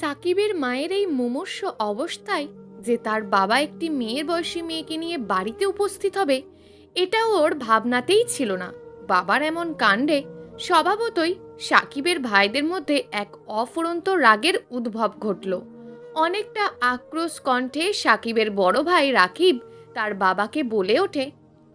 সাকিবের মায়ের এই মুমূর্ষ অবস্থায় যে তার বাবা একটি মেয়ের বয়সী মেয়েকে নিয়ে বাড়িতে উপস্থিত হবে, এটা ওর ভাবনাতেই ছিল না। বাবার এমন কাণ্ডে স্বভাবতই সাকিবের ভাইদের মধ্যে এক অফুরন্ত রাগের উদ্ভব ঘটল। অনেকটা আক্রোশ কণ্ঠে সাকিবের বড় ভাই রাকিব তার বাবাকে বলে ওঠে,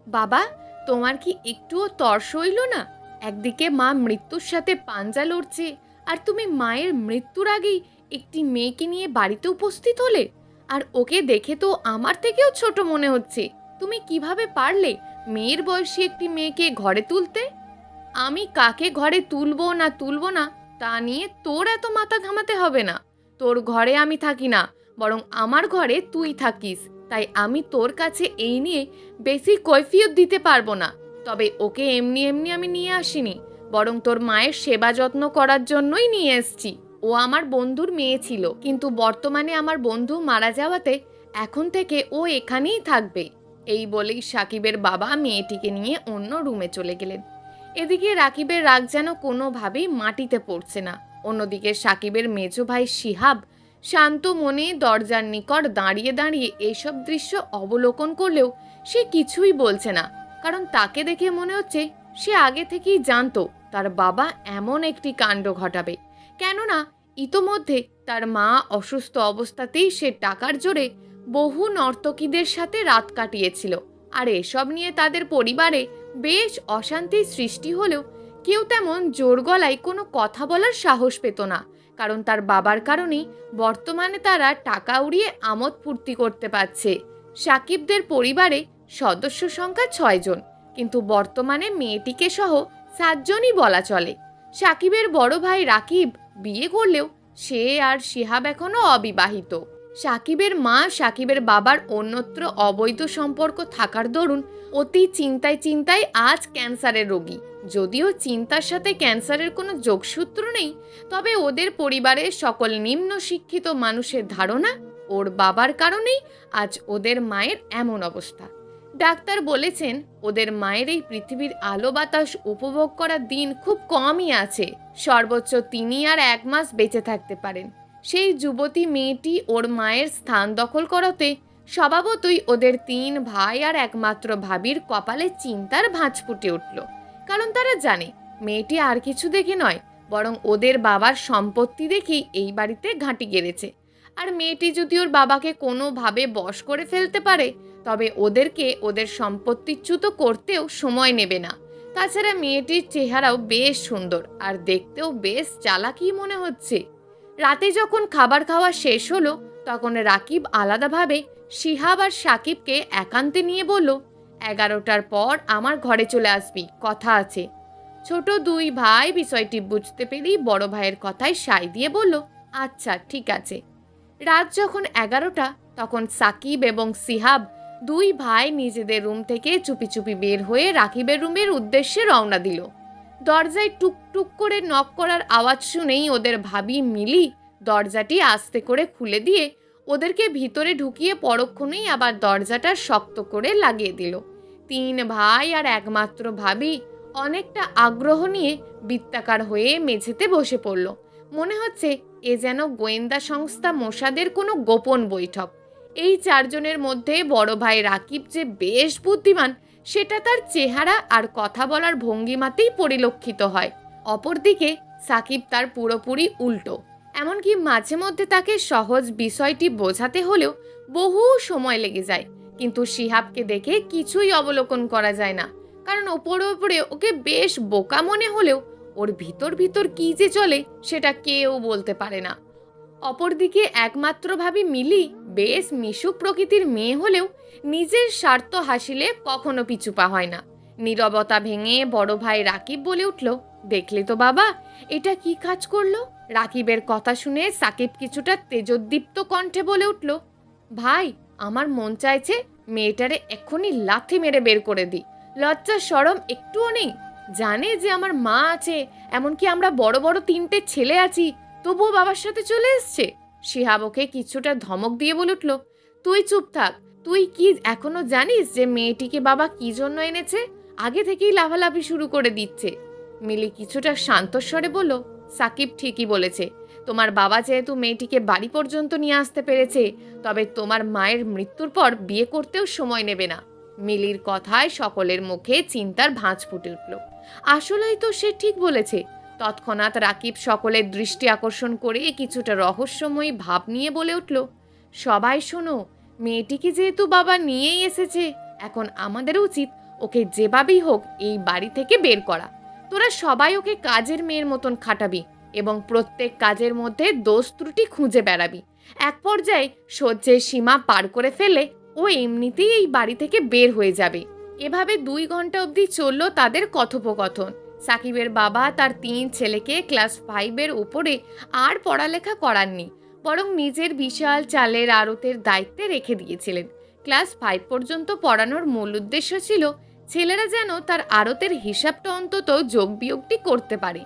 বাবা, তোমার কি একটুও তর্স হইল না? একদিকে মা মৃত্যুর সাথে পাঞ্জা লড়ছে, আর তুমি মায়ের মৃত্যুর আগেই একটি মেয়েকে নিয়ে বাড়িতে উপস্থিত হলে? আর ওকে দেখে তো আমার থেকেও ছোট মনে হচ্ছে। তুমি কীভাবে পারলে মেয়ের বয়সী একটি মেয়েকে ঘরে তুলতে? আমি কাকে ঘরে তুলবো না তুলবো না, তা নিয়ে তোর এত মাথা ঘামাতে হবে না। তোর ঘরে আমি থাকি না, বরং আমার ঘরে তুই থাকিস। তাই আমি তোর কাছে এই নিয়ে বেশি কৈফিয়ত দিতে পারব না। তবে ওকে এমনি এমনি আমি নিয়ে আসিনি, বরং তোর মায়ের সেবা যত্ন করার জন্যই নিয়ে এসছি। ও আমার বন্ধুর মেয়ে ছিল, কিন্তু বর্তমানে আমার বন্ধু মারা যাওয়াতে এখন থেকে ও এখানেই থাকবে। এই বলেই সাকিবের বাবা মেয়েটিকে নিয়ে অন্য রুমে চলে গেলেন। এদিকে রাকিবের রাগ যেন কোনোভাবেই মাটিতে পড়ছে না। অন্যদিকে সাকিবের মেজো ভাই শিহাব শান্ত মনে দরজার নিকট দাঁড়িয়ে দাঁড়িয়ে এসব দৃশ্য অবলোকন করলেও সে কিছুই বলছে না, কারণ তাকে দেখে মনে হচ্ছে সে আগে থেকেই জানতো তার বাবা এমন একটি কাণ্ড ঘটাবে। কেননা ইতোমধ্যে তার মা অসুস্থ অবস্থাতেই সে টাকার জোরে বহু নর্তকীদের সাথে রাত কাটিয়েছিল। আর এসব নিয়ে তাদের পরিবারে বেশ অশান্তির সৃষ্টি হলেও কেউ তেমন জোর গলায় কোনো কথা বলার সাহস পেত না, কারণ তার বাবার কারণেই বর্তমানে তারা টাকা উড়িয়ে আমোদ ফুর্তি করতে পারছে। সাকিবদের পরিবারে সদস্য সংখ্যা ছয়জন কিন্তু বর্তমানে মেয়েটিকে সহ সাতজনই বলা চলে। সাকিবের বড় ভাই রাকিব বিয়ে করলেও সে আর শিহাব এখনও অবিবাহিত। সাকিবের মা, সাকিবের বাবার অন্যত্র অবৈধ সম্পর্ক থাকার দরুন অতি চিন্তায় চিন্তায় আজ ক্যান্সারের রোগী। যদিও চিন্তার সাথে ক্যান্সারের কোনো যোগসূত্র নেই, তবে ওদের পরিবারের সকল নিম্ন শিক্ষিত মানুষের ধারণা ওর বাবার কারণেই আজ ওদের মায়ের এমন অবস্থা। ডাক্তার বলেছেন, ওদের মায়ের এই পৃথিবীর আলো বাতাস উপভোগ করার দিন খুব কমই আছে। সর্বোচ্চ তিনি আর এক মাস বেঁচে থাকতে পারেন। সেই যুবতী মেয়েটি ওর মায়ের স্থান দখল করাতে স্বভাবতই ওদের তিন ভাই আর একমাত্র ভাবির কপালে চিন্তার ভাঁজ ফুটে উঠল। কারণ তারা জানে, মেয়েটি আর কিছু দেখে নয়, বরং ওদের বাবার সম্পত্তি দেখেই এই বাড়িতে ঘাঁটি গেড়েছে। আর মেয়েটি যদি ওর বাবাকে কোনোভাবে বশ করে ফেলতে পারে তবে ওদেরকে ওদের সম্পত্তিচ্যুত করতেও সময় নেবে না। তাছাড়া মেয়েটির চেহারাও বেশ সুন্দর, আর দেখতেও বেশ চালাকি মনে হচ্ছে। রাতে যখন খাবার খাওয়া শেষ হলো, তখন রাকিব আলাদাভাবে শিহাব আর সাকিবকে একান্তে নিয়ে বলল, এগারোটার পর আমার ঘরে চলে আসবি, কথা আছে। ছোট দুই ভাই বিষয়টি বুঝতে পেরেই বড় ভাইয়ের কথায় সাই দিয়ে বলল আচ্ছা ঠিক আছে। রাত যখন এগারোটা, তখন সাকিব এবং সিহাব দুই ভাই নিজেদের রুম থেকে চুপি চুপি বের হয়ে রাকিবের রুমের উদ্দেশ্যে রওনা দিল। দরজায় টুকটুক করে নক করার আওয়াজ শুনেই ওদের ভাবি মিলি দরজাটি আস্তে করে খুলে দিয়ে ওদেরকে ভিতরে ঢুকিয়ে পরক্ষণেই আবার দরজাটা শক্ত করে লাগিয়ে দিল। তিন ভাই আর একমাত্র ভাবি অনেকটা আগ্রহ নিয়ে বৃত্তাকার হয়ে মেঝেতে বসে পড়ল। মনে হচ্ছে এ যেন গোয়েন্দা সংস্থা মোসাদের কোনো গোপন বৈঠক। এই চারজনের মধ্যে বড় ভাই রাকিব যে বেশ বুদ্ধিমান, সেটা তার চেহারা আর কথা বলার ভঙ্গিমাতেই পরিলক্ষিত হয়। অপরদিকে সাকিব তার পুরোপুরি উল্টো। এমনকি মাঝে মধ্যে তাকে সহজ বিষয়টি বোঝাতে হলেও বহু সময় লেগে যায়। কিন্তু শিহাবকে দেখে কিছুই অবলোকন করা যায় না। কারণ ওপরে ওপরে ওকে বেশ বোকা মনে হলেও ওর ভিতর ভিতর কি যে চলে, সেটা কেউ বলতে পারে না। অপরদিকে একমাত্র ভাবি মিলি বেশ মিশুক প্রকৃতির মেয়ে হলেও নিজের স্বার্থ হাসিলে কখনো পিছুপা হয় না। নীরবতা ভেঙে বড় ভাই রাকিব বলে উঠল, দেখলে তো বাবা, এটা কি কাজ করল? রাকিবের কথা শুনে সাকিব কিছুটা তেজোদ্দীপ্ত কণ্ঠে বলে উঠল, ভাই, আমার মন চাইছে মেয়েটারে এক্ষুনি লাথি মেরে বের করে দিই। লজ্জা সরম একটুও নেই। জানে যে আমার মা আছে, এমনকি আমরা বড় বড় তিনটে ছেলে আছি তবুও বাবার সাথে চলে এসছে। শিহাব ওকে কিছুটা ধমক দিয়ে বলে উঠল, তুই চুপ থাক। তুই কি এখনও জানিস যে মেয়েটিকে বাবা কি জন্য এনেছে? আগে থেকেই লাফালাফি শুরু করে দিচ্ছে। মিলি কিছুটা শান্তস্বরে বলল, সাকিব ঠিকই বলেছে। তোমার বাবা যেহেতু মেয়েটিকে বাড়ি পর্যন্ত নিয়ে আসতে পেরেছে, তবে তোমার মায়ের মৃত্যুর পর বিয়ে করতেও সময় নেবে না। মিলির কথায় সকলের মুখে চিন্তার ভাঁজ ফুটে উঠল। আসলেই তো সে ঠিক বলেছে। তৎক্ষণাৎ রাকিব সকলের দৃষ্টি আকর্ষণ করে কিছুটা রহস্যময়ী ভাব নিয়ে বলে উঠল, সবাই শোনো, মেয়েটিকে যেহেতু বাবা নিয়েই এসেছে, এখন আমাদের উচিত ওকে যেভাবেই হোক এই বাড়ি থেকে বের করা। তোরা সবাই ওকে কাজের মেয়ের মতন খাটাবি এবং প্রত্যেক কাজের মধ্যে দোষ ত্রুটি খুঁজে বেড়াবি। এক পর্যায়ে সহ্যের সীমা পার করে ফেলে ও এমনিতেই এই বাড়ি থেকে বের হয়ে যাবে। এভাবে দুই ঘণ্টা অবধি চলল তাদের কথোপকথন। সাকিবের বাবা তার তিন ছেলেকে ক্লাস ফাইভের ওপরে আর পড়ালেখা করাননি, বরং নিজের বিশাল চালের আড়তের দায়িত্বে রেখে দিয়েছিলেন। ক্লাস ফাইভ পর্যন্ত পড়ানোর মূল উদ্দেশ্য ছিল ছেলেরা যেন তার আড়তের হিসাবটা অন্তত যোগ বিয়োগটি করতে পারে।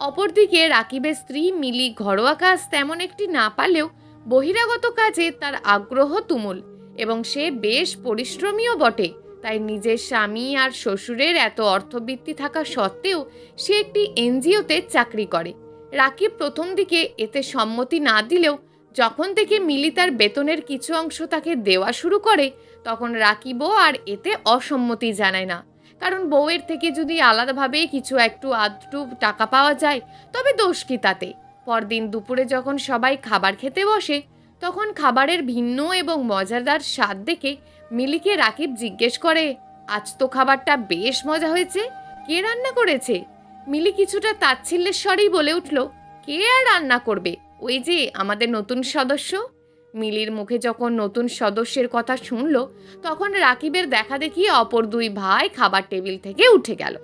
অপরদিকে রাকিবের স্ত্রী মিলি ঘরোয়া কাজ তেমন একটি না পারলেও বহিরাগত কাজে তার আগ্রহ তুমুল এবং সে বেশ পরিশ্রমীও বটে। তাই নিজের স্বামী আর শ্বশুরের এত অর্থবৃত্তি থাকা সত্ত্বেও সে একটি এনজিওতে চাকরি করে। রাকিব প্রথম দিকে এতে সম্মতি না দিলেও যখন থেকে মিলি তার বেতনের কিছু অংশ তাকে দেওয়া শুরু করে, তখন রাকিবও আর এতে অসম্মতি জানায় না। কারণ বউয়ের থেকে যদি আলাদাভাবে কিছু একটু আধটু টাকা পাওয়া যায়, তবে দোষ কি তাতে? পরদিন দুপুরে যখন সবাই খাবার খেতে বসে, তখন খাবারের ভিন্ন এবং মজাদার স্বাদ দেখে মিলিকে রাকিব জিজ্ঞেস করে, আজ তো খাবারটা বেশ মজা হয়েছে, কে রান্না করেছে? মিলি কিছুটা তাচ্ছিল্যের স্বরেই বলে উঠল, কে আর রান্না করবে? ওই যে আমাদের নতুন সদস্য? মিলির মুখে যখন নতুন সদস্যের কথা শুনল, তখন রাকিবের দেখা দেখি অপর দুই ভাই খাবার টেবিল থেকে উঠে গেল।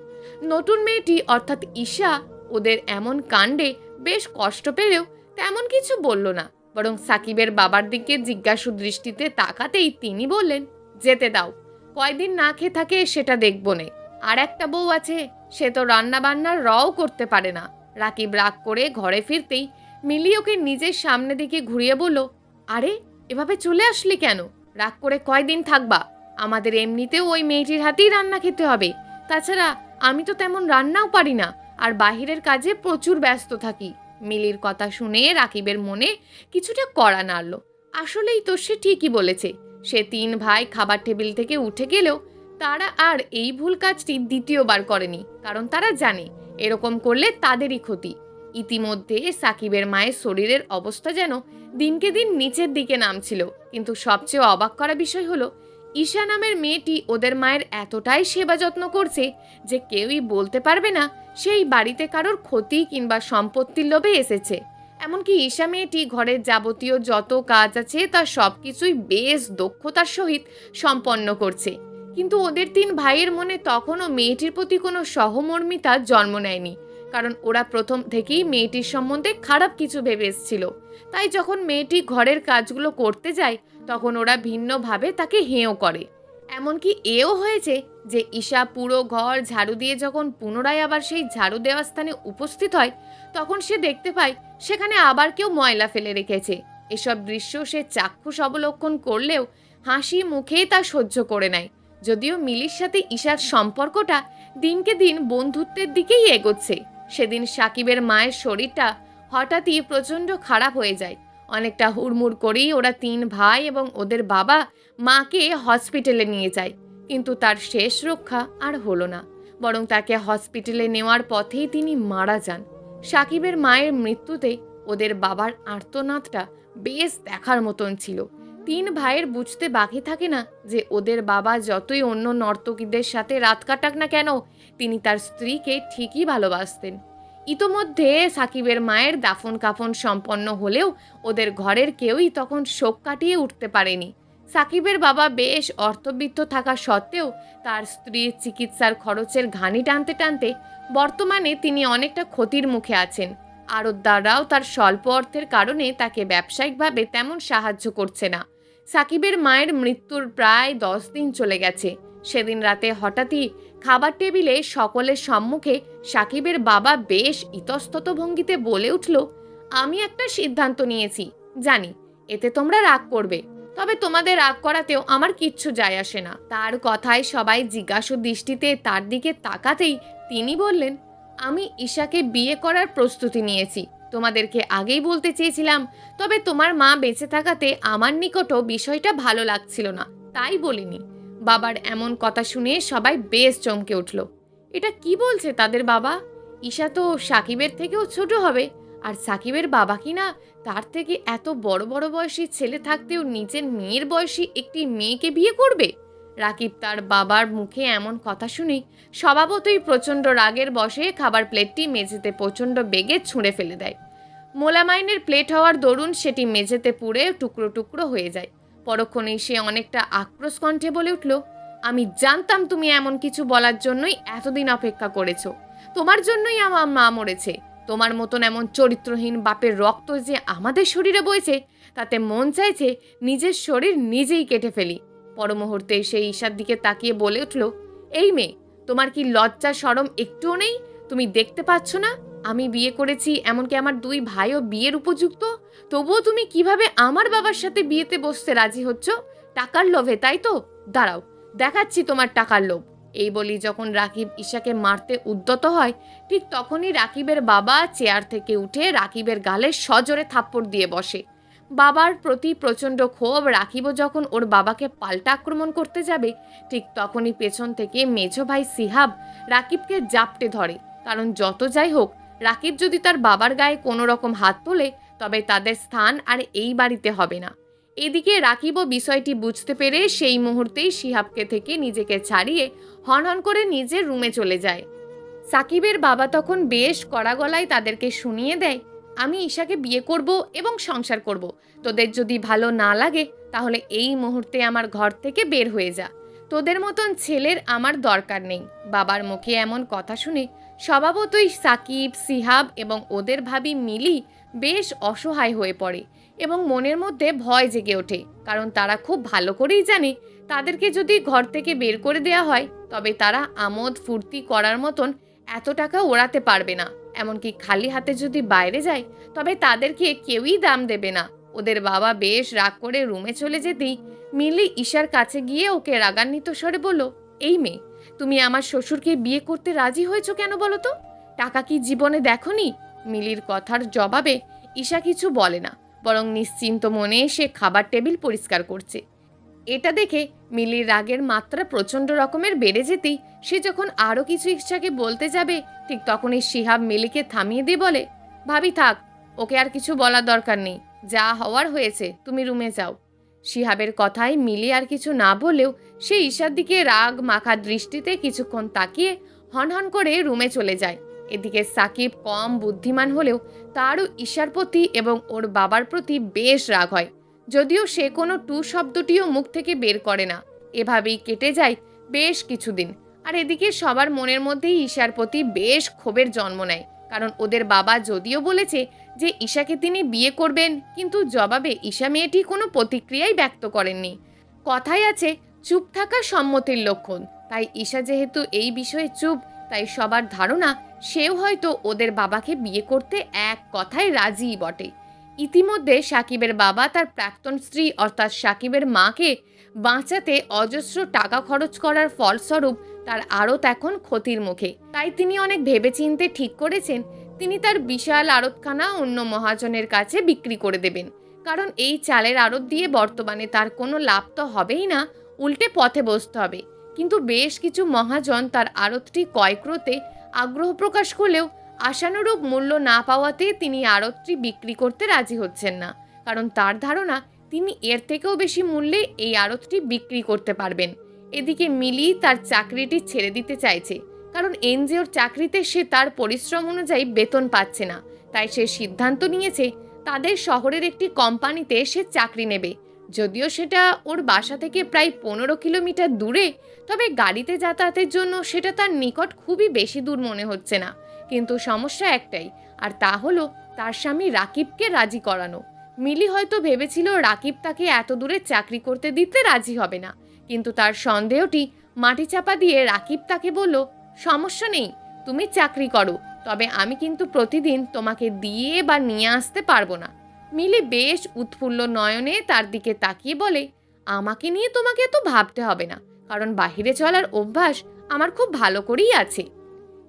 নতুন মেয়েটি, অর্থাৎ ঈশা, ওদের এমন কাণ্ডে বেশ কষ্ট পেলেও তেমন কিছু বলল না। বরং সাকিবের বাবার দিকে জিজ্ঞাসু দৃষ্টিতে তাকাতেই তিনি বললেন, যেতে দাও। কয়দিন না খেয়ে থাকে সেটা দেখব নে। আর একটা বউ আছে, সে তো রান্না বান্নার রও করতে পারে না। রাকিব রাগ করে ঘরে ফিরতেই মিলি ওকে নিজের সামনে দিকে ঘুরিয়ে বলল, আরে, এভাবে চলে আসলি কেন? রাগ করে কয়দিন থাকবা? আমাদের এমনিতেও ওই মেয়েটির হাতেই রান্না খেতে হবে। তাছাড়া আমি তো তেমন রান্নাও পারি না। আর বাহিরের কাজে প্রচুর ব্যস্ত থাকি। মিলির কথা শুনে রাকিবের মনে কিছুটা কড়া নাড়ল। আসলেই তো সে ঠিকই বলেছে, সে তিন ভাই খাবার টেবিল থেকে উঠে গেলেও তারা আর এই ভুল কাজটি দ্বিতীয়বার করেনি, কারণ তারা জানে এরকম করলে তাদেরই ক্ষতি। ইতিমধ্যে সাকিবের মায়ের শরীরের অবস্থা যেন দিনকে দিন নিচের দিকে নামছিল, কিন্তু সবচেয়ে অবাক করা বিষয় হলো, ঈশা নামের মেয়েটি ওদের মায়ের এতটাই সেবা যত্ন করছে যে কেউই বলতে পারবে না সেই বাড়িতে কারোর ক্ষতি কিংবা সম্পত্তির লোভে এসেছে। এমনকি ঈশা মেয়েটি ঘরের যাবতীয় যত কাজ আছে, তার সব কিছুই বেশ দক্ষতার সহিত সম্পন্ন করছে। কিন্তু ওদের তিন ভাইয়ের মনে তখনও মেয়েটির প্রতি কোনো সহমর্মিতা জন্ম নেয়নি। কারণ ওরা প্রথম থেকেই মেয়েটির সম্বন্ধে খারাপ কিছু ভেবে এসেছিল। তাই যখন মেয়েটি ঘরের কাজগুলো করতে যায়, তখন ওরা ভিন্নভাবে তাকে হেঁও করে। এমনকি এও হয়েছে যে ঈশা পুরো ঘর ঝাড়ু দিয়ে যখন পুনরায় আবার সেই ঝাড়ু দেওয়ার স্থানে উপস্থিত হয়, তখন সে দেখতে পায় সেখানে আবার কেউ ময়লা ফেলে রেখেছে। এসব দৃশ্য সে চাক্ষুষ অবলক্ষণ করলেও হাসি মুখেই তা সহ্য করে নেয়। যদিও মিলির সাথে ঈশার সম্পর্কটা দিনকে দিন বন্ধুত্বের দিকেই এগোচ্ছে। সেদিন সাকিবের মায়ের শরীরটা হঠাৎই প্রচণ্ড খারাপ হয়ে যায়। অনেকটা হুড়মুড় করেই ওরা তিন ভাই এবং ওদের বাবা মাকে হসপিটালে নিয়ে যায়। কিন্তু তার শেষ রক্ষা আর হলো না, বরং তাকে হসপিটালে নেওয়ার পথেই তিনি মারা যান। সাকিবের মায়ের মৃত্যুতে ওদের বাবার আর্তনাদটা বেশ দেখার মতন ছিল। তিন ভাইয়ের বুঝতে বাকি থাকে না যে ওদের বাবা যতই অন্য নর্তকীদের সাথে রাত কাটাক না কেন, তিনি তার স্ত্রীকে ঠিকই ভালোবাসতেন। ইতোমধ্যে সাকিবের মায়ের দাফন কাফন সম্পন্ন হলেও ওদের ঘরের কেউই তখন শোক কাটিয়ে উঠতে পারেনি। সাকিবের বাবা বেশ অর্থবিত্ত থাকা সত্ত্বেও তার স্ত্রীর চিকিৎসার খরচের ঘানি টানতে টানতে বর্তমানে তিনি অনেকটা ক্ষতির মুখে আছেন। আরতদাররাও তার স্বল্প অর্থের কারণে তাকে ব্যবসায়িকভাবে তেমন সাহায্য করছে না। সাকিবের মায়ের মৃত্যুর প্রায় দশ দিন চলে গেছে। সেদিন রাতে হঠাৎই খাবার টেবিলে সকলের সম্মুখে সাকিবের বাবা বেশ ইতস্তত ভঙ্গিতে বলে উঠল, আমি একটা সিদ্ধান্ত নিয়েছি, জানি, এতে তোমরা রাগ করবে। তবে তোমাদের রাগ করাতেও আমার কিচ্ছু যায় আসে না। তার কথায় সবাই জিজ্ঞাসু দৃষ্টিতে তার দিকে তাকাতেই তিনি বললেন, আমি ঈশাকে বিয়ে করার প্রস্তুতি নিয়েছি। তোমাদেরকে আগেই বলতে চেয়েছিলাম, তবে তোমার মা বেঁচে থাকাতে আমার নিকটও বিষয়টা ভালো লাগছিল না। তাই বলিনি। বাবার এমন কথা শুনে সবাই বেশ চমকে উঠল। এটা কি বলছে তাদের বাবা? ঈশা তো সাকিবের থেকেও ছোট হবে। আর সাকিবের বাবা কি না? তার থেকে এত বড় বড় বয়সী ছেলে থাকতেও নিজের মেয়ের বয়সী একটি মেয়েকে বিয়ে করবে? রাকিব তার বাবার মুখে এমন কথা শুনে স্বভাবতই প্রচণ্ড রাগের বসে খাবার প্লেটটি মেঝেতে প্রচণ্ড বেগে ছুঁড়ে ফেলে দেয়। মোলামাইনের প্লেট হওয়ার দরুন সেটি মেঝেতে পুড়ে টুকরো টুকরো হয়ে যায়। পরক্ষণেই সে অনেকটা আক্রোশ কণ্ঠে বলে উঠল, আমি জানতাম তুমি এমন কিছু বলার জন্যই এতদিন অপেক্ষা করেছ। তোমার জন্যই আমার মা মরেছে। তোমার মতন এমন চরিত্রহীন বাপের রক্ত যে আমাদের শরীরে বইছে, তাতে মন চাইছে নিজের শরীর নিজেই কেটে ফেলি। পরমুহূর্তে সেই ঈশার দিকে তাকিয়ে বলে উঠল, এই মেয়ে, তোমার কি লজ্জা সরম একটুও নেই? তুমি দেখতে পাচ্ছ না? আমি বিয়ে করেছি এমনকি আমার দুই ভাইও বিয়ের উপযুক্ত। তবুও তুমি কীভাবে আমার বাবার সাথে বিয়েতে বসতে রাজি হচ্ছ? টাকার লোভে, তাই তো? দাঁড়াও, দেখাচ্ছি তোমার টাকার লোভ। এই বলি যখন রাকিব ঈশাকে মারতে উদ্যত হয়, ঠিক তখনই রাকিবের বাবা চেয়ার থেকে উঠে রাকিবের গালে সজোরে থাপ্পড় দিয়ে বসে। বাবার প্রতি প্রচণ্ড ক্ষোভ রাকিবও যখন ওর বাবাকে পাল্টা আক্রমণ করতে যাবে, ঠিক তখনই পেছন থেকে মেঝো ভাই সিহাব রাকিবকে জাপটে ধরে। কারণ যত যাই হোক, রাকিব যদি তার বাবার গায়ে কোনো রকম হাত তোলে, তবে তাদের স্থান আর এই বাড়িতে হবে না। এদিকে রাকিবও বিষয়টি বুঝতে পেরে সেই মুহূর্তেই শিহাবকে থেকে নিজেকে ছাড়িয়ে হনহন করে নিজের রুমে চলে যায়। সাকিবের বাবা তখন বেশ কড়া গলায় তাদেরকে শুনিয়ে দেয়, আমি ঈশাকে বিয়ে করব এবং সংসার করব। তোদের যদি ভালো না লাগে, তাহলে এই মুহূর্তে আমার ঘর থেকে বের হয়ে যা। তোদের মতন ছেলের আমার দরকার নেই। বাবার মুখে এমন কথা শুনে স্বভাবতই সাকিব সিহাব এবং ওদের ভাবি মিলি বেশ অসহায় হয়ে পড়ে। এবং মনের মধ্যে ভয় জেগে ওঠে, কারণ তারা খুব ভালো করেই জানে তাদেরকে যদি ঘর থেকে বের করে দেওয়া হয়, তবে তারা আমোদ ফুর্তি করার মতন এত টাকা ওড়াতে পারবে না। এমনকি খালি হাতে যদি বাইরে যায়, তবে তাদেরকে কেউই দাম দেবে না। ওদের বাবা বেশ রাগ করে রুমে চলে যেতেই মিলি ঈশার কাছে গিয়ে ওকে রাগান্বিত স্বরে বলল, এই মেয়ে, তুমি আমার শ্বশুরকে বিয়ে করতে রাজি হয়েছো কেন বলো তো? টাকা কি জীবনে দেখনি? মিলির কথার জবাবে ঈশা কিছু বলে না। বরং নিশ্চিন্ত মনে সে খাবার টেবিল পরিষ্কার করছে। এটা দেখে মিলির রাগের মাত্রা প্রচণ্ড রকমের বেড়ে যেতেই সে যখন আরও কিছু ইচ্ছাকে বলতে যাবে, ঠিক তখনই শিহাব মিলিকে থামিয়ে দিয়ে বলে, ভাবি, থাক, ওকে আর কিছু বলার দরকার নেই। যা হওয়ার হয়েছে, তুমি রুমে যাও। শিহাবের কথায় মিলি আর কিছু না বলেও সে ঈশার দিকে রাগ মাখা দৃষ্টিতে কিছুক্ষণ তাকিয়ে হনহন করে রুমে চলে যায়। এদিকে সাকিব কম বুদ্ধিমান হলেও তারও ঈশার প্রতি এবং ওর বাবার প্রতি বেশ রাগ হয়। যদিও সে কোনো টু শব্দটিও মুখ থেকে বের করে না। এভাবেই কেটে যায় বেশ কিছুদিন। আর এদিকে সবার মনের মধ্যেই ঈশার প্রতি বেশ ক্ষোভের জন্ম নেয়। কারণ ওদের বাবা যদিও বলেছে যে ঈশাকে তিনি বিয়ে করবেন, কিন্তু জবাবে ঈশা মেয়েটি কোনো প্রতিক্রিয়াই ব্যক্ত করেননি। কথাই আছে, চুপ থাকা সম্মতির লক্ষণ। তাই ঈশা যেহেতু এই বিষয়ে চুপ তাই সবার ধারণা সেও হয়তো ওদের বাবাকে বিয়ে করতে এক কথায় রাজিই বটে। ইতিমধ্যে সাকিবের বাবা তার প্রাক্তন স্ত্রী অর্থাৎ সাকিবের মাকে বাঁচাতে অজস্র টাকা খরচ করার ফলস্বরূপ তার আড়ত এখন ক্ষতির মুখে। তাই তিনি অনেক ভেবেচিন্তে ঠিক করেছেন, তিনি তার বিশাল আড়তখানা অন্য মহাজনের কাছে বিক্রি করে দেবেন। কারণ এই চালের আড়ত দিয়ে বর্তমানে তার কোনো লাভ তো হবেই না, উল্টে পথে বসতে হবে। কিন্তু বেশ কিছু মহাজন তার আড়তটি ক্রয় করতে আগ্রহ প্রকাশ করলেও আশানুরূপ মূল্য না পাওয়াতে তিনি আড়তটি বিক্রি করতে রাজি হচ্ছেন না। কারণ তার ধারণা, তিনি এর থেকেও বেশি মূল্যে এই আড়তটি বিক্রি করতে পারবেন। এদিকে মিলি তার চাকরিটি ছেড়ে দিতে চাইছে, কারণ এনজিওর চাকরিতে সে তার পরিশ্রম অনুযায়ী বেতন পাচ্ছে না। তাই সে সিদ্ধান্ত নিয়েছে, তাদের শহরের একটি কোম্পানিতে সে চাকরি নেবে। যদিও সেটা ওর বাসা থেকে প্রায় পনেরো কিলোমিটার দূরে, তবে গাড়িতে যাতায়াতের জন্য সেটা তার নিকট খুবই বেশি দূর মনে হচ্ছে না। কিন্তু সমস্যা একটাই, আর তা হলো তার স্বামী রাকিবকে রাজি করানো। মিলি হয়তো ভেবেছিল রাকিব তাকে এত দূরে চাকরি করতে দিতে রাজি হবে না, কিন্তু তার সন্দেহটি মাটি চাপা দিয়ে রাকিব তাকে বলল, সমস্যা নেই, তুমি চাকরি করো, তবে আমি কিন্তু প্রতিদিন তোমাকে দিয়ে বা নিয়ে আসতে পারব না। মিলি বেশ উৎফুল্ল নয়নে তার দিকে তাকিয়ে বলে, আমাকে নিয়ে তোমাকে তো ভাবতে হবে না, কারণ বাহিরে চলার অভ্যাস আমার খুব ভালো করেই আছে।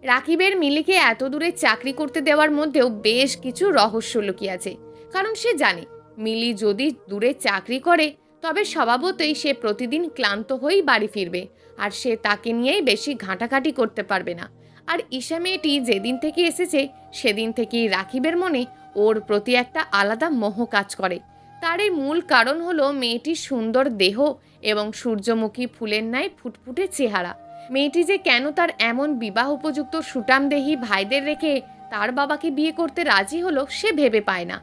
রাকিবের মিলিকে এত দূরে চাকরি করতে দেওয়ার মধ্যেও বেশ কিছু রহস্য লুকিয়ে আছে, কারণ সে জানে, মিলি যদি দূরে চাকরি করে, তবে স্বভাবতই সে প্রতিদিন ক্লান্ত হয়েই বাড়ি ফিরবে, আর সে তাকে নিয়েই বেশি ঘাঁটাঘাঁটি করতে পারবে না। আর ঈশা মেয়েটি যেদিন থেকে এসেছে, সেদিন থেকেই রাকিবের মনে ওর প্রতি একটা আলাদা মোহ কাজ করে। তার এই মূল কারণ হলো মেয়েটির সুন্দর দেহ এবং সূর্যমুখী ফুলের ন্যায় ফুটফুটে চেহারা। মেয়েটি যে কেন তার এমন বিবাহ উপযুক্ত সুটামদেহী ভাইদের রেখে তার বাবাকে বিয়ে করতে রাজি হলো সে ভেবে পায় না।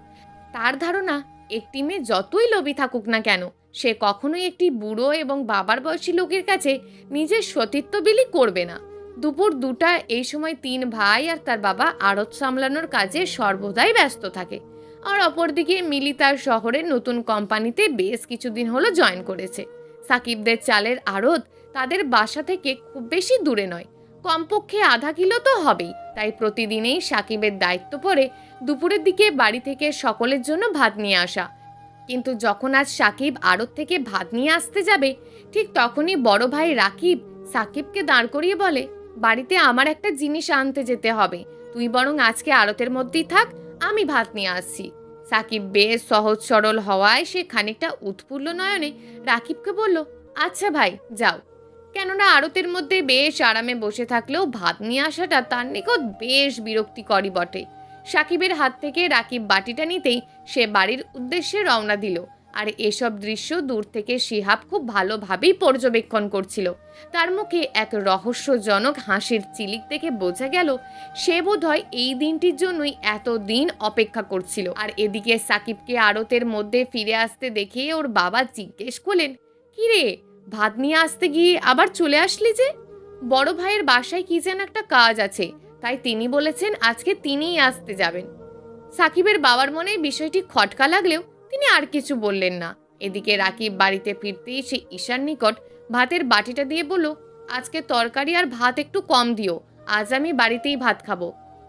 তার ধারণা, একটি মেয়ে যতই লোভী থাকুক না কেন, সে কখনোই একটি বুড়ো এবং বাবার বয়সী লোকের কাছে নিজের সতীত্ব বিলি করবে না। দুপুর দুটা এই সময় তিন ভাই আর তার বাবা আড়ত সামলানোর কাজে সর্বদাই ব্যস্ত থাকে। আর অপরদিকে মিলি তার শহরের নতুন কোম্পানিতে বেশ কিছুদিন হলো জয়েন করেছে। সাকিবদের চালের আড়ত তাদের বাসা থেকে খুব বেশি দূরে নয়। কমপক্ষে আধা কিলো তো হবেই। তাই প্রতিদিনেই সাকিবের দায়িত্ব পড়ে দুপুরের দিকে বাড়ি থেকে সকলের জন্য ভাত নিয়ে আসা। কিন্তু যখন আজ সাকিব আড়ত থেকে ভাত নিয়ে আসতে যাবে, ঠিক তখনই বড় ভাই রাকিব সাকিবকে দাঁড় করিয়ে বলে বাড়িতে আমার একটা জিনিস আনতে যেতে হবে। তুই বরং আজকে আড়তের মধ্যেই থাক, আমি ভাত নিয়ে আসছি। সাকিব বেশ সহজ সরল হওয়ায় সে খানিকটা উৎফুল্ল নয়নে রাকিবকে বলল আচ্ছা ভাই, যাও। কেননা আড়তের মধ্যে বেশ আরামে বসে থাকলেও ভাত নিয়ে আসাটা তার নিকট বেশ বিরক্তিকরই বটে। সাকিবের হাত থেকে রাকিব বাটিটা নিতেই সে বাড়ির উদ্দেশ্যে রওনা দিল। আর এসব দৃশ্য দূর থেকে শিহাব খুব ভালোভাবেই পর্যবেক্ষণ করছিল। তার মুখে এক রহস্যজনক হাসির চিলিক দেখে বোঝা গেল, সে বোধহয় এই দিনটির জন্যই এত দিন অপেক্ষা করছিল। আর এদিকে সাকিবকে আড়তের মধ্যে ফিরে আসতে দেখে ওর বাবা জিজ্ঞেস করলেন কিরে ভাত নিয়ে আসতে গিয়ে আবার চলে আসলি যে? বড় ভাইয়ের বাসায় কি যেন একটা কাজ আছে, তাই তিনি বলেছেন আজকে তিনিই আসতে যাবেন। সাকিবের বাবার মনে বিষয়টি খটকা লাগলেও তিনি আর কিছু বললেন না। এদিকে রাকিব বাড়িতে ফিরতেই সে ঈশার নিকট ভাতের বাটিটা দিয়ে বলল, আজকে তরকারি আর ভাত একটু কম দিও, আজ আমি বাড়িতেই ভাত খাব।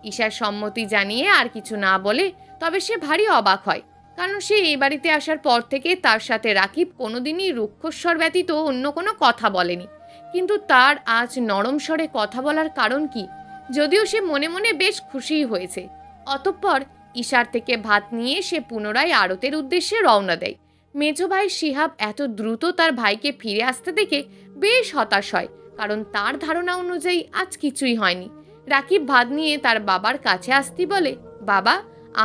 ঈশার সম্মতি জানিয়ে আর কিছু না বলে তবে সে ভারী অবাক হয়, কারণ সে এই বাড়িতে আসার পর থেকে তার সাথে রাকিব কোনোদিনই রুক্ষস্বর ব্যতীত অন্য কোনো কথা বলেনি। কিন্তু তার আজ নরম স্বরে কথা বলার কারণ কি, যদিও সে মনে মনে বেশ খুশিই হয়েছে। অতঃপর ঈশার থেকে ভাত নিয়ে সে পুনরায় আড়তের উদ্দেশ্যে রওনা দেয়। মেজো ভাই শিহাব এত দ্রুত তার ভাইকে ফিরে আসতে দেখে বেশ হতাশ হয়, কারণ তার ধারণা অনুযায়ী আজ কিছুই হয়নি। রাকিব ভাত নিয়ে তার বাবার কাছে আসতে বলে, বাবা,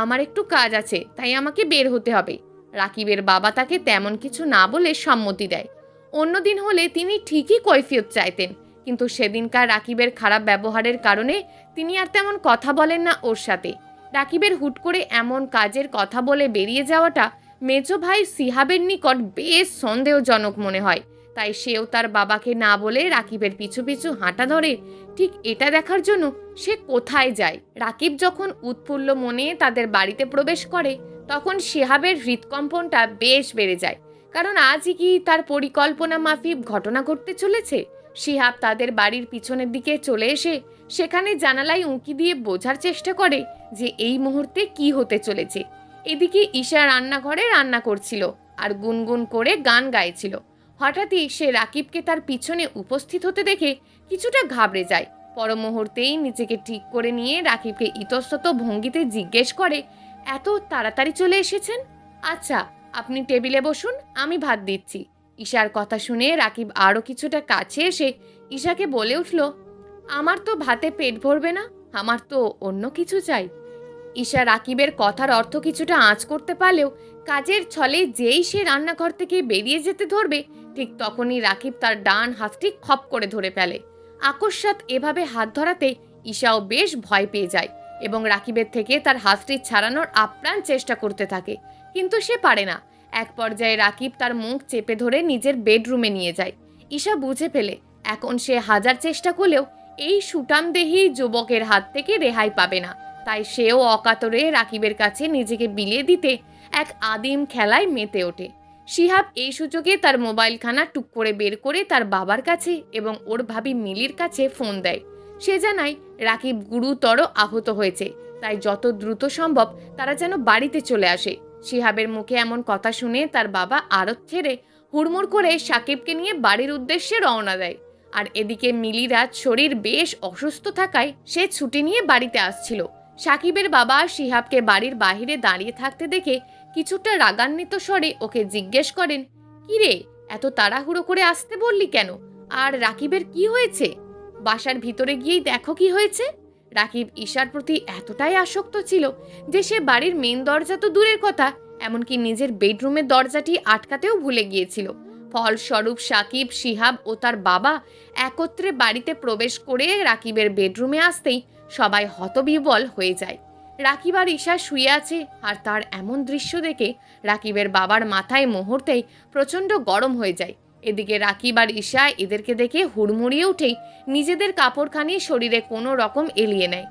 আমার একটু কাজ আছে, তাই আমাকে বের হতে হবে। রাকিবের বাবা তাকে তেমন কিছু না বলে সম্মতি দেয়। অন্যদিন হলে তিনি ঠিকই কৈফিয়ত চাইতেন, কিন্তু সেদিনকার রাকিবের খারাপ ব্যবহারের কারণে তিনি আর তেমন কথা বলেন না ওর সাথে। রাকিবের হুট করে এমন কাজের কথা বলে বেরিয়ে যাওয়াটা মেজো ভাই সিহাবের নিকট বেশ সন্দেহজনক মনে হয়। তাই সেও তার বাবাকে না বলে রাকিবের পিছু পিছু হাঁটা ধরে, ঠিক এটা দেখার জন্য সে কোথায় যায়? রাকিব যখন উৎফুল্ল মনে তাদের বাড়িতে প্রবেশ করে, তখন শিহাবের হৃৎকম্পনটা বেশ বেড়ে যায়। কারণ আজই কি তার পরিকল্পনা মাফিক ঘটনা ঘটতে চলেছে? শিহাব তাদের বাড়ির পিছনের দিকে চলে এসে সেখানে জানালায় উঁকি দিয়ে বোঝার চেষ্টা করে যে এই মুহূর্তে কি হতে চলেছে। এদিকে ঈশা রান্নাঘরে রান্না করছিল আর গুনগুন করে গান গাইছিল। হঠাৎই সে রাকিবকে তার পিছনে উপস্থিত হতে দেখে কিছুটা ঘাবড়ে যায়। পর মুহূর্তেই নিজেকে ঠিক করে নিয়ে রাকিবকে ইতস্তত ভঙ্গিতে জিজ্ঞেস করে, এত তাড়াতাড়ি চলে এসেছেন? আচ্ছা আপনি টেবিলে বসুন, আমি ভাত দিচ্ছি। ঈশার কথা শুনে রাকিব আরও কিছুটা কাছে এসে ঈশাকে বলে উঠল আমার তো ভাতে পেট ভরবে না, আমার তো অন্য কিছু চাই। ঈশা রাকিবের কথার অর্থ কিছুটা আঁচ করতে পারলেও কাজের ছলে যেই সে রান্নাঘর থেকে বেরিয়ে যেতে ধরবে, ঠিক তখনই রাকিব তার ডান হাতটি খপ করে ধরে ফেলে। আকস্মাত এভাবে হাত ধরাতে ঈশাও বেশ ভয় পেয়ে যায় এবং রাকিবের থেকে তার হাতটি ছাড়ানোর আপ্রাণ চেষ্টা করতে থাকে, কিন্তু সে পারে না। এক পর্যায়ে রাকিব তার মুখ চেপে ধরে নিজের বেডরুমে নিয়ে যায়। ঈশা বুঝে ফেলে, এখন সে হাজার চেষ্টা করলেও এই সুটামদেহী যুবকের হাত থেকে রেহাই পাবে না। তাই সেও অকাতরে রাকিবের কাছে নিজেকে বিলিয়ে দিতে এক আদিম খেলায় মেতে ওঠে। শিহাব এই সুযোগে তার মোবাইলখানা টুক করে বের করে তার বাবার কাছে এবং ওর ভাবি মিলির কাছে ফোন দেয়। সে জানায়, রাকিব গুরুতর আহত হয়েছে, তাই যত দ্রুত সম্ভব তারা যেন বাড়িতে চলে আসে। শিহাবের মুখে এমন কথা শুনে তার বাবা আড়ত ছেড়ে হুড়মুড় করে সাকিবকে নিয়ে বাড়ির উদ্দেশ্যে রওনা দেয়। আর এদিকে মিলিরাজ শরীর বেশ অসুস্থ থাকায় সে ছুটি নিয়ে বাড়িতে আসছিল। সাকিবের বাবা শিহাবকে বাড়ির বাইরে দাঁড়িয়ে থাকতে দেখে কিছুটা রাগান্বিত স্বরে ওকে জিজ্ঞেস করেন, কি রে, এত তাড়াহুড়ো করে আসতে বললি কেন? আর রাকিবের কি হয়েছে? বাসার ভিতরে গিয়েই দেখো কি হয়েছে? রাকিব ঈশার প্রতি এতটাই আসক্ত ছিল যে সে বাড়ির মেন দরজা তো দূরের কথা, এমনকি নিজের বেডরুমের দরজাটি আটকাতেও ভুলে গিয়েছিল। ফলস্বরূপ সাকিব, শিহাব ও তার বাবা একত্রে বাড়িতে প্রবেশ করে রাকিবের বেডরুমে আসতেই সবাই হতবিবল হয়ে যায়। রাকিব আর ঈশা শুয়ে আছে আর তার এমন দৃশ্য দেখে রাকিবের বাবার মাথায় মুহূর্তেই প্রচণ্ড গরম হয়ে যায়। এদিকে রাকিব আর ঈশা এদেরকে দেখে হুড়মুড়িয়ে উঠেই নিজেদের কাপড়খানি শরীরে কোনো রকম এলিয়ে নেয়।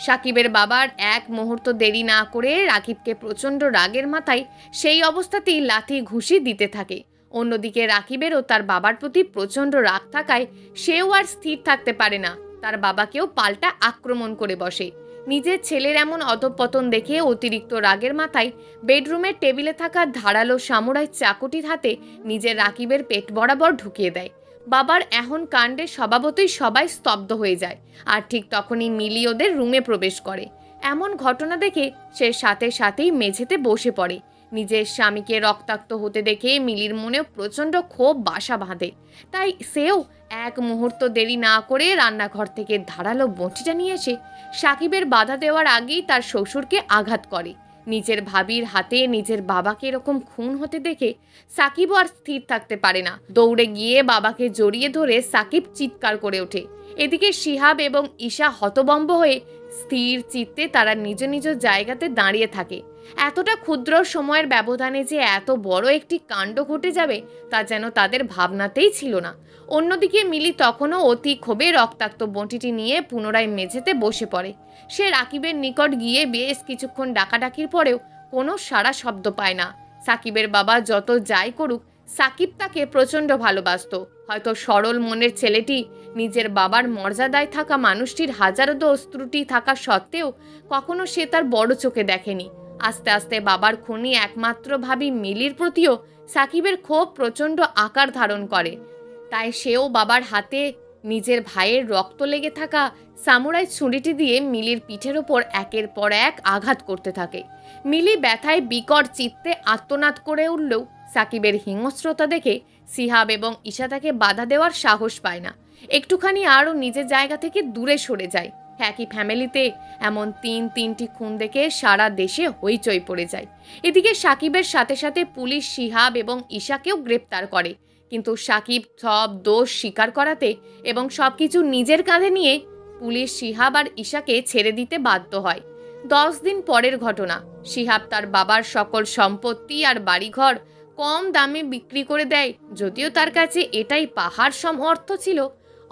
সাকিবের বাবার এক মুহূর্ত দেরি না করে রাকিবকে প্রচণ্ড রাগের মাথায় সেই অবস্থাতেই লাথি ঘুষি দিতে থাকে। অন্যদিকে রাকিবেরও তার বাবার প্রতি প্রচণ্ড রাগ থাকায় সেও আর স্থির থাকতে পারে না। তার বাবাকেও পাল্টা আক্রমণ করে বসে। নিজের ছেলের এমন অধপতন দেখে অতিরিক্ত রাগের মাথায় বেডরুমের টেবিলে থাকা ধারালো সামুরাই চাকুটির হাতে নিজের রাকিবের পেট বরাবর ঢুকিয়ে দেয়। বাবার এখন কাণ্ডে স্বভাবতই সবাই স্তব্ধ হয়ে যায় আর ঠিক তখনই মিলি ওদের রুমে প্রবেশ করে। এমন ঘটনা দেখে সে সাথে সাথেই মেঝেতে বসে পড়ে। নিজের স্বামীকে রক্তাক্ত হতে দেখে মিলির মনে প্রচণ্ড ক্ষোভ বাসা বাঁধে। তাই সেও এক মুহূর্ত দেরি না করে রান্নাঘর থেকে ধারালো বঁটিটা নিয়ে এসে সাকিবের বাধা দেওয়ার আগেই তার শ্বশুরকে আঘাত করে। নিজের ভাবির হাতে নিজের বাবাকে এরকম খুন হতে দেখে সাকিবও আর স্থির থাকতে পারে না। দৌড়ে গিয়ে বাবাকে জড়িয়ে ধরে সাকিব চিৎকার করে ওঠে। এদিকে শিহাব এবং ঈশা হতবম্ব হয়ে স্থির চিত্তে তারা নিজ নিজ জায়গাতে দাঁড়িয়ে থাকে। এতটা ক্ষুদ্র সময়ের ব্যবধানে যে এত বড় একটি কাণ্ড ঘটে যাবে, তা যেন তাদের ভাবনাতেই ছিল না। অন্যদিকে মিলি তখনও অতি ক্ষোভে রক্তাক্ত বঁটিটি নিয়ে পুনরায় মেঝেতে বসে পড়ে। সে রাকিবের নিকট গিয়ে বেশ কিছুক্ষণ ডাকাডাকির পরেও কোনো সারা শব্দ পায় না। সাকিবের বাবা যত যাই করুক, সাকিব তাকে প্রচণ্ড ভালোবাসতো। হয়তো সরল মনের ছেলেটি নিজের বাবার মর্যাদায় থাকা মানুষটির হাজারো দোষ ত্রুটি থাকা সত্ত্বেও কখনো সে তার বড় চোখে দেখেনি। আস্তে আস্তে বাবার খুনি একমাত্র ভাবি মিলির প্রতিও সাকিবের ক্ষোভ প্রচণ্ড আকার ধারণ করে। তাই সেও বাবার হাতে নিজের ভাইয়ের রক্ত লেগে থাকা সামুরাই ছুরিটি দিয়ে মিলির পিঠের ওপর একের পর এক আঘাত করতে থাকে। মিলি ব্যথায় বিকট চিত্তে আত্মনাদ করে উঠলেও সাকিবের হিংস্রতা দেখে সিহাব এবং ঈশা তাকে বাধা দেওয়ার সাহস পায় না। একটুখানি আরও নিজের জায়গা থেকে দূরে সরে যায়। একই ফ্যামিলিতে এমন তিন তিনটি খুন দেখে সারা দেশে হইচই পড়ে যায়। এদিকে সাকিবের সাথে সাথে পুলিশ শিহাব এবং ঈশাকেও গ্রেপ্তার করে। কিন্তু সাকিব সব দোষ স্বীকার করাতে এবং সব কিছু নিজের কাঁধে নিয়ে পুলিশ শিহাব আর ঈশাকে ছেড়ে দিতে বাধ্য হয়। দশ দিন পরের ঘটনা, শিহাব তার বাবার সকল সম্পত্তি আর বাড়িঘর কম দামে বিক্রি করে দেয়, যদিও তার কাছে এটাই পাহাড় সম অর্থ ছিল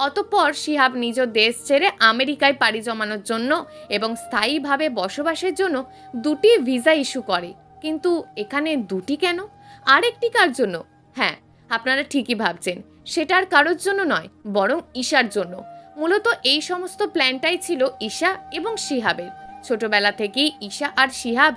অতঃপর শিহাব নিজ দেশ ছেড়ে আমেরিকায় পাড়ি জমানোর জন্য এবং স্থায়ীভাবে বসবাসের জন্য দুটি ভিসা ইস্যু করে। কিন্তু এখানে দুটি কেন? আরেকটি কার জন্য? হ্যাঁ আপনারা ঠিকই ভাবছেন সেটার কারোর জন্য নয়, বরং ঈশার জন্য। মূলত এই সমস্ত প্ল্যানটাই ছিল ঈশা এবং শিহাবের। ছোটবেলা থেকেই ঈশা আর শিহাব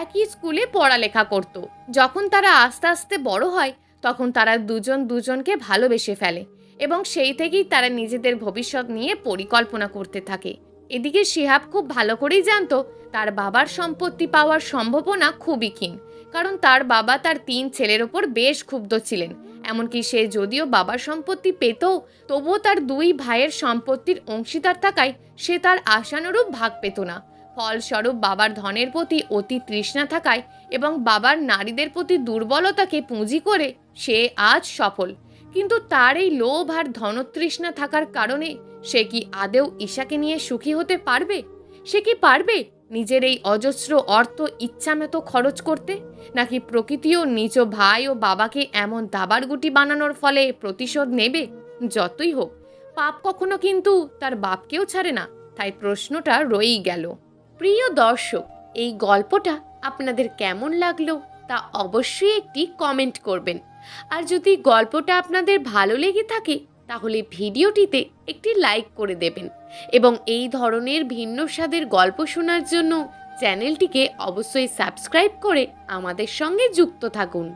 একই স্কুলে পড়ালেখা করত। যখন তারা আস্তে আস্তে বড় হয়, তখন তারা দুজন দুজনকে ভালোবেসে ফেলে। এবং সেই থেকেই তারা নিজেদের ভবিষ্যৎ নিয়ে পরিকল্পনা করতে থাকে। এদিকে শিহাব খুব ভালো করেই জানতো, তার বাবার সম্পত্তি পাওয়ার সম্ভাবনা খুবই ক্ষীণ, কারণ তার বাবা তার তিন ছেলের ওপর বেশ ক্ষুব্ধ ছিলেন। এমনকি সে যদিও বাবার সম্পত্তি পেত, তবুও তার দুই ভাইয়ের সম্পত্তির অংশীদার থাকায় সে তার আশানুরূপ ভাগ পেত না। ফলস্বরূপ বাবার ধনের প্রতি অতি তৃষ্ণা থাকায় এবং বাবার নারীদের প্রতি দুর্বলতাকে পুঁজি করে সে আজ সফল। কিন্তু তার এই লোভ আর ধনতৃষ্ণা থাকার কারণে সে কি আদেও ঈশাকে নিয়ে সুখী হতে পারবে? সে কি পারবে নিজের এই অজস্র অর্থ ইচ্ছামতো খরচ করতে? নাকি প্রকৃতিও নিজ ভাই ও বাবাকে এমন দাবার গুটি বানানোর ফলে প্রতিশোধ নেবে? যতই হোক, পাপ কখনো কিন্তু তার বাপকেও ছাড়ে না। তাই প্রশ্নটা রয়েই গেল। প্রিয় দর্শক, এই গল্পটা আপনাদের কেমন লাগল তা অবশ্যই একটি কমেন্ট করবেন। আর যদি গল্পটা আপনাদের ভালো লেগে থাকে, তাহলে ভিডিওটিতে একটি লাইক করে দেবেন এবং এই ধরনের ভিন্ন স্বাদের গল্প শোনার জন্য চ্যানেলটিকে অবশ্যই সাবস্ক্রাইব করে আমাদের সঙ্গে যুক্ত থাকুন।